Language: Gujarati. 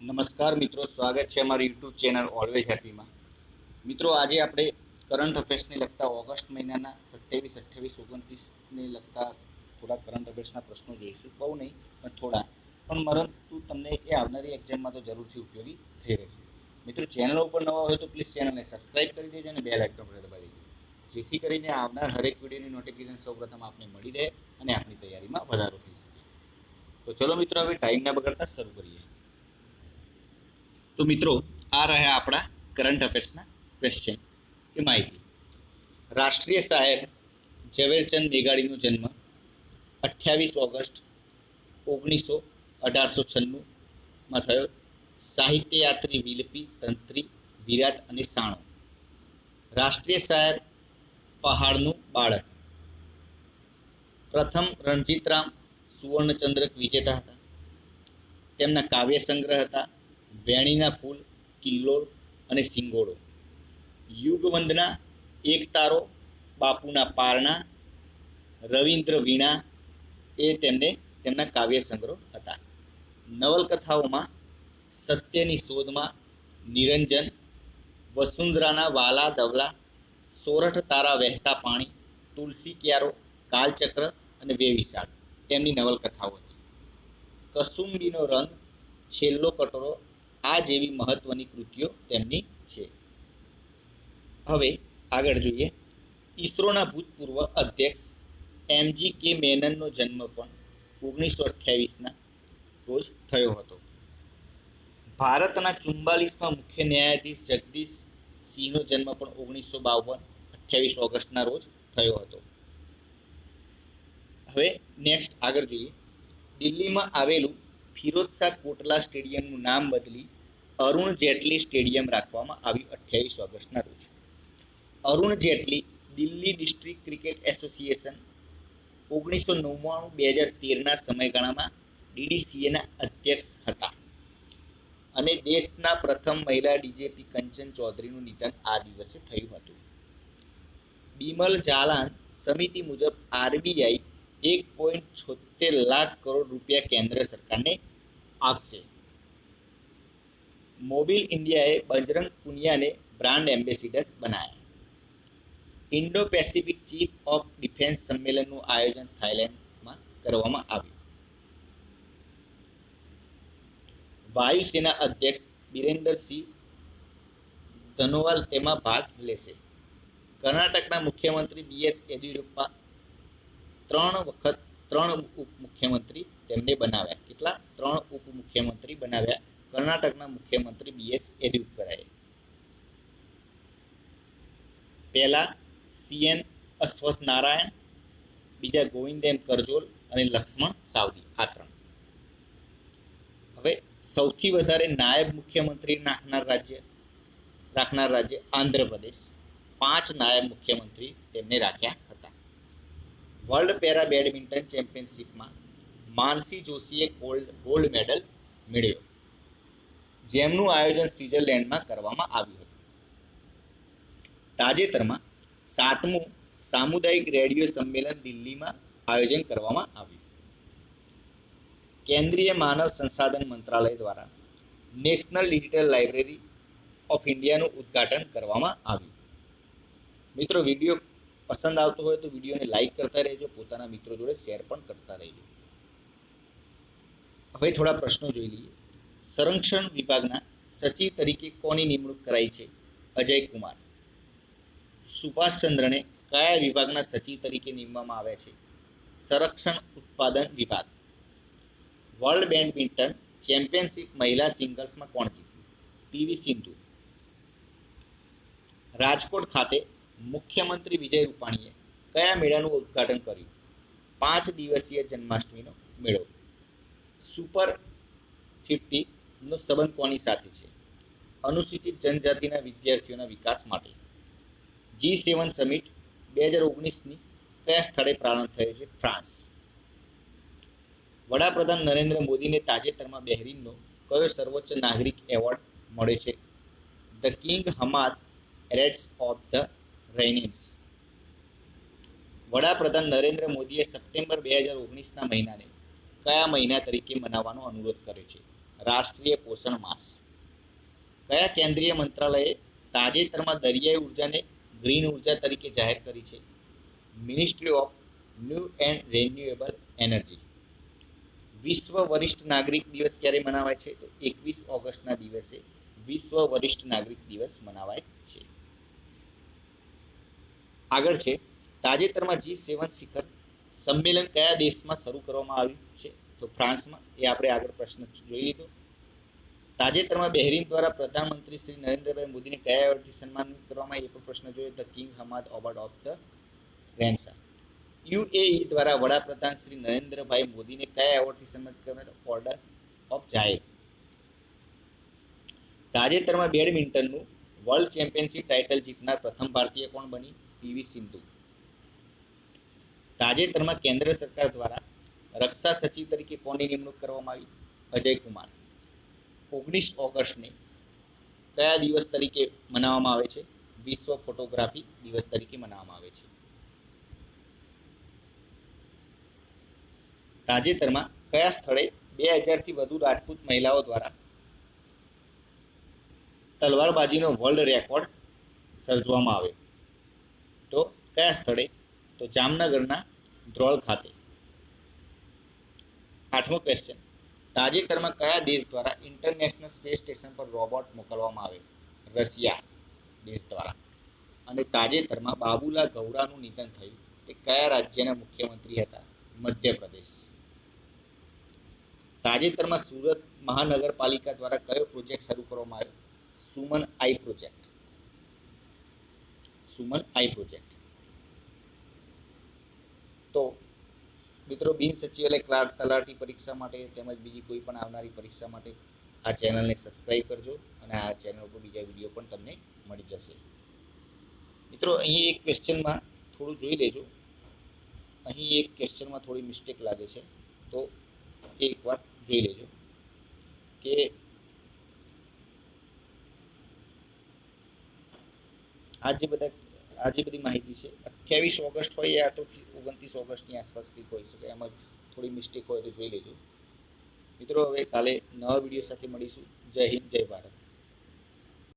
નમસ્કાર મિત્રો, સ્વાગત છે અમારી યુટ્યુબ ચેનલ ઓલવેઝ હેપીમાં મિત્રો, આજે આપણે કરંટ અફેર્સને લગતા ઓગસ્ટ મહિનાના સત્યાવીસ, અઠ્યાવીસ, ઓગણત્રીસને લગતા થોડા કરંટ અફેર્સના પ્રશ્નો જોઈશું. બહુ નહીં, પણ થોડા. પણ પરંતુ તમને એ આવનારી એક્ઝામમાં તો જરૂરથી ઉપયોગી થઈ રહેશે. મિત્રો, ચેનલ ઉપર નવા હોય તો પ્લીઝ ચેનલને સબસ્ક્રાઇબ કરી દેજો અને બેલ આઇકન પર દબાવી દેજો. જેથી કરીને આવનાર હરેક વિડીયોની નોટિફિકેશન સૌપ્રથમ આપને મળી રહે અને આપણી તૈયારીમાં વધારો થઈ શકે. તો ચલો મિત્રો, હવે ટાઈમ ના બગાડતા શરૂ કરીએ. તો મિત્રો, આ રહ્યા આપણા કરંટ અફેર્સના ક્વેશ્ચન કે માહિતી. રાષ્ટ્રીય શાયર ઝવેરચંદ મેઘાણીનો જન્મ અઠ્યાવીસ ઓગસ્ટ ઓગણીસો અઢારસો છન્નુંમાં થયો. સાહિત્યયાત્રી વિલપી તંત્રી, વિરાટ અને સાણો. રાષ્ટ્રીય શાયર પહાડનું બાળક. પ્રથમ રણજીતરામ સુવર્ણચંદ્રક વિજેતા હતા. તેમના કાવ્ય સંગ્રહ હતા. વેણીના ફૂલ કિલ્લોળ અને સિંગોડો યુગવંદના એક તારો બાપુના પારણા, રવિન્દ્ર વીણા એ તેમને તેમના કાવ્ય સંગ્રહ હતા. નવલકથાઓમાં સત્યની શોધમાં નિરંજન, વસુંધરાના વાલા દવલા, સોરઠ તારા વહેતા પાણી, તુલસી ક્યારો, કાલચક્ર અને વેવિશાળ. તેમની નવલકથાઓ હતી. કસુંબીનો રંગ છેલ્લો કટોરો આ જેવી મહત્વની કૃતિઓ તેમની છે. હવે આગળ જોઈએ. ઈસરોના ભૂતપૂર્વ અધ્યક્ષ એમજી કે મેનનનો જન્મ પણ ઓગણીસો અઠ્યાવીસના રોજ થયો હતો. ભારતના ચુમ્બાલીસમાં મુખ્ય ન્યાયાધીશ જગદીશ સિંહનો જન્મ પણ ઓગણીસો બાવન અઠ્યાવીસ ઓગસ્ટના રોજ થયો હતો. હવે નેક્સ્ટ આગળ જોઈએ. દિલ્હીમાં આવેલું ફિરોઝ શાહ કોટલા સ્ટેડિયમનું નામ બદલી અરુણ જેટલી સ્ટેડિયમ રાખવામાં આવ્યું અઠ્યાવીસ ઓગસ્ટના રોજ. અરુણ જેટલી દિલ્હી ડિસ્ટ્રિક્ટ ક્રિકેટ એસોસિએશન ઓગણીસો નવ્વાણું, બે હજાર તેરના સમયગાળામાં ડીડીસીએના અધ્યક્ષ હતા. અને દેશના પ્રથમ મહિલા ડીજેપી કંચન ચૌધરીનું નિધન આ દિવસે થયું હતું. બિમલ જાલાન સમિતિ મુજબ આરબીઆઈ એક પોઈન્ટ છોતેર લાખ કરોડ રૂપિયા કેન્દ્ર સરકારને આપશે. મોબિલ ઇન્ડિયાએ બજરંગ પુનિયાને બ્રાન્ડ એમ્બેસિડર બનાવ્યા Indo Pacific chief of defence સંમેલનનું આયોજન થાઇલેન્ડમાં કરવામાં આવ્યું. વાયુસેના અધ્યક્ષ બિરેન્દરસિંહ ધનોવાલ તેમાં ભાગ લેશે. કર્ણાટકના મુખ્યમંત્રી બી એસ યેદિયુરપ્પા ત્રણ વખત ત્રણ ઉપ મુખ્યમંત્રી તેમને બનાવ્યા. કેટલા? ત્રણ ઉપ મુખ્યમંત્રી બનાવ્યા. કર્ણાટકના મુખ્યમંત્રી બી એસ યેદિયુરપ્પાએ પહેલા સીએન અશ્વથ નારાયણ, બીજા ગોવિંદ એમ કરજોલ અને લક્ષ્મણ સાવદી આ ત્રણ. હવે સૌથી વધારે નાયબ મુખ્યમંત્રી નાખનાર રાજ્ય, રાખનાર રાજ્ય આંધ્રપ્રદેશ. પાંચ નાયબ મુખ્યમંત્રી તેમને રાખ્યા હતા. વર્લ્ડ પેરા બેડમિન્ટન ચેમ્પિયનશિપમાં માનસી જોશીએ ગોલ્ડ ગોલ્ડ મેડલ મેળવ્યો. જેમનું આયોજન સ્વિટ્ઝરલેન્ડમાં કરવામાં આવ્યું હતું. તાજેતરમાં સાતમું સામુદાયિક રેડિયો સંમેલન દિલ્હીમાં આયોજન કરવામાં આવ્યું. કેન્દ્રીય માનવ સંસાધન મંત્રાલય દ્વારા નેશનલ ડિજિટલ લાઇબ્રેરી ઓફ ઇન્ડિયાનું ઉદ્ઘાટન કરવામાં આવ્યું. મિત્રો, વીડિયો પસંદ આવતો હોય તો વિડીયોને લાઇક કરતા રહેજો, પોતાના મિત્રો જોડે શેર પણ કરતા રહેજો. હવે થોડા પ્રશ્નો જોઈ લઈએ. સંરક્ષણ વિભાગના સચિવ તરીકે કોની નિમણૂક કરાઈ છે? અજય કુમાર સુભાષચંદ્રને કયા વિભાગના સચિવ તરીકે નિમવામાં આવ્યા છે? સંરક્ષણ ઉત્પાદન વિભાગ. વર્લ્ડ બેડમિન્ટન ચેમ્પિયનશિપ મહિલા સિંગલ્સમાં કોણ જીત્યું? પીવી સિંધુ. રાજકોટ ખાતે મુખ્યમંત્રી વિજય રૂપાણીએ કયા મેળાનું ઉદ્ઘાટન કર્યું? પાંચ દિવસીય જન્માષ્ટમીનો મેળો. સુપર ફિફ્ટીનો સંબંધ કોની સાથે છે? અનુસૂચિત જનજાતિના વિદ્યાર્થીઓના વિકાસ માટે. જી સેવન સમિટ બે હજાર ઓગણીસની કયા સ્થળે પ્રારંભ થયો છે? ફ્રાન્સ. વડાપ્રધાન નરેન્દ્ર મોદીને તાજેતરમાં બહેરીનનો કયો સર્વોચ્ચ નાગરિક એવોર્ડ મળ્યો છે? The King Hamad raids of the રેનિન્સ વડાપ્રધાન નરેન્દ્ર મોદીએ સપ્ટેમ્બર બે હજાર ઓગણીસના મહિનાને કયા મહિના તરીકે મનાવવાનો અનુરોધ કર્યો છે? રાષ્ટ્રીય પોષણ માસ. કયા કેન્દ્રીય મંત્રાલયે તાજેતરમાં દરિયાઈ ઉર્જાને ગ્રીન ઊર્જા તરીકે જાહેર કરી છે? Ministry of new and renewable energy વિશ્વ વરિષ્ઠ નાગરિક દિવસ ક્યારે મનાવાય છે? તો એકવીસ ઓગસ્ટના દિવસે વિશ્વ વરિષ્ઠ નાગરિક દિવસ મનાવાય છે. આગળ છે, તાજેતરમાં જી સેવન શિખર સંમેલન કયા દેશમાં શરૂ કરવામાં આવ્યું છે? તો ફ્રાન્સમાં એ આપણે આગળ પ્રશ્ન જોઈ લીધો. તાજેતરમાં બહેરીન દ્વારા પ્રધાનમંત્રી શ્રી નરેન્દ્રભાઈ મોદીને કયા એવોર્ડથી સન્માનિત કરવામાં એ પણ પ્રશ્ન જોયો. The King Hamad award of the Renaissance UAE દ્વારા વડાપ્રધાન શ્રી નરેન્દ્રભાઈ મોદીને કયા એવોર્ડથી સન્માનિત કરવામાં? ઓર્ડર ઓફ જાહેર. તાજેતરમાં બેડમિન્ટનનું વર્લ્ડ ચેમ્પિયનશિપ ટાઇટલ જીતનાર પ્રથમ ભારતીય કોણ બની? પીવી સિંધુ. તાજેતરમાં કેન્દ્ર સરકાર દ્વારા રક્ષા સચિવ તરીકે કોની નિમણૂક કરવામાં આવી? અજય કુમાર. ઓગણીસ ઓગસ્ટને કયા દિવસ તરીકે મનાવવામાં આવે છે? વિશ્વ ફોટોગ્રાફી દિવસ તરીકે મનાવવામાં આવે છે. તાજેતરમાં કયા સ્થળે બે હજારથી વધુ રાજપૂત મહિલાઓ દ્વારા તલવારબાજીનો વર્લ્ડ રેકોર્ડ સર્જવામાં આવ્યો? તો કયા સ્થળે? તો જામનગરના ધ્રોળ ખાતે. આઠમો ક્વેશ્ચન તાજેતરમાં કયા દેશ દ્વારા ઇન્ટરનેશનલ સ્પેસ સ્ટેશન પર રોબોટ મોકલવામાં આવે? રશિયા દેશ દ્વારા. અને તાજેતરમાં બાબુલા ગૌરાનું નિધન થયું. તે કયા રાજ્યના મુખ્યમંત્રી હતા? મધ્યપ્રદેશ. તાજેતરમાં સુરત મહાનગરપાલિકા દ્વારા કયો પ્રોજેક્ટ શરૂ કરવામાં આવ્યો? સુમન આઈ પ્રોજેક્ટ સુમન આઈ પ્રોજેક્ટ તો મિત્રો, બિન સચિવાલય ક્લાર્ક તલાટી પરીક્ષા માટે તેમજ બીજી કોઈ પણ આવનારી પરીક્ષા માટે આ ચેનલને સબસ્ક્રાઈબ કરજો અને આ ચેનલ ઉપર બીજા વીડિયો પણ તમને મળી જશે. મિત્રો, અહીં એક ક્વેશ્ચનમાં થોડું જોઈ લેજો. અહીં એક ક્વેશ્ચનમાં થોડી મિસ્ટેક લાગે છે, તો એક વાર જોઈ લેજો કે આ જે બધા આ જે બધી માહિતી છે. અઠ્યાવીસ ઓગસ્ટ હોય યા તો ઓગણત્રીસ ઓગસ્ટની આસપાસ કંઈક હોઈ શકે, એમાં થોડી મિસ્ટેક હોય તો જોઈ લેજો. મિત્રો, હવે કાલે નવા વીડિયો સાથે મળીશું. જય હિન્દ, જય ભારત.